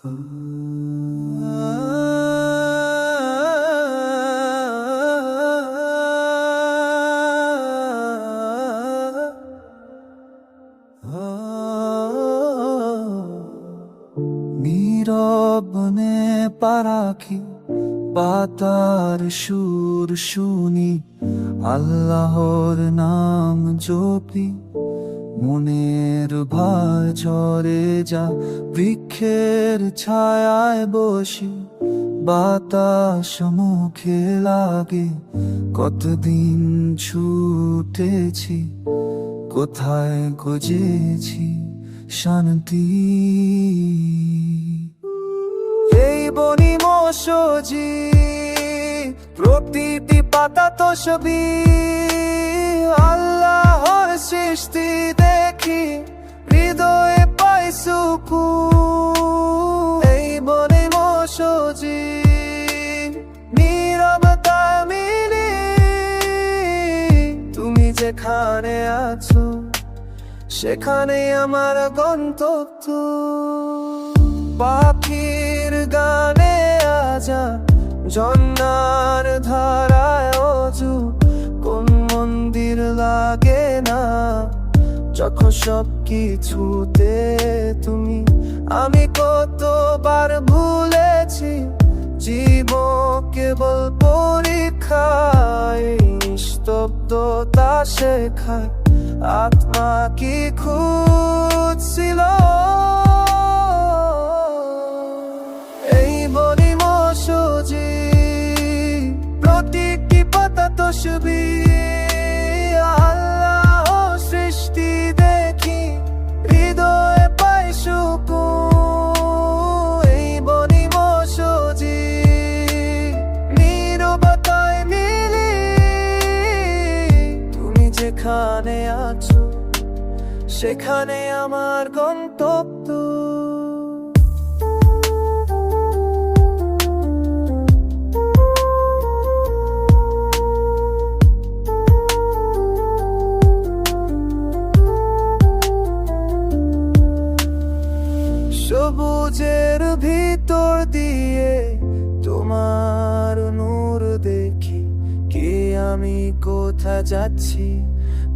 নীরবনে পারাখি পাতার সুর শুনি আল্লাহর নাম জপি। মনের ঝরে যা, বৃক্ষের ছায়ায় বসি বাতাস মুখে লাগে। কতদিন ছুটেছি, কোথায় খুঁজেছি শান্তি? এই বনি মশজি প্রতিটি পাতা তো আল্লাহর সৃষ্টি দেখি, হৃদয়ে পাই সুকুন। এই বনি মশজি নীরবতা মিলি। তুমি যেখানে আছো, সেখানে আমার গন্তব্য। পাখির গানে আজা জন্নার ধারায় অজু। কোন মন্দির লাগে না যখন সব কিছুতে তুমি, আমি কতবার ভুলেছি জীব কেবল পরীক্ষায় শেখায়, আত্মা কি খুঁজছিল? এই বলি মসজি প্রতিটি পাতা তো যেখানে আছো, সেখানে আমার গন্তব্য। সবুজের ভিতর দিয়ে তোমার নূর দেখি, কে আমি কোথা যাচ্ছি?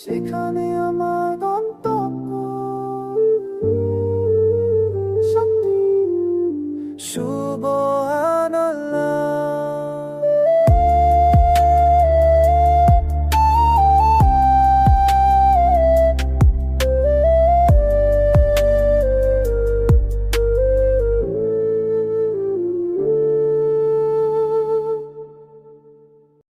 সেখানে আমার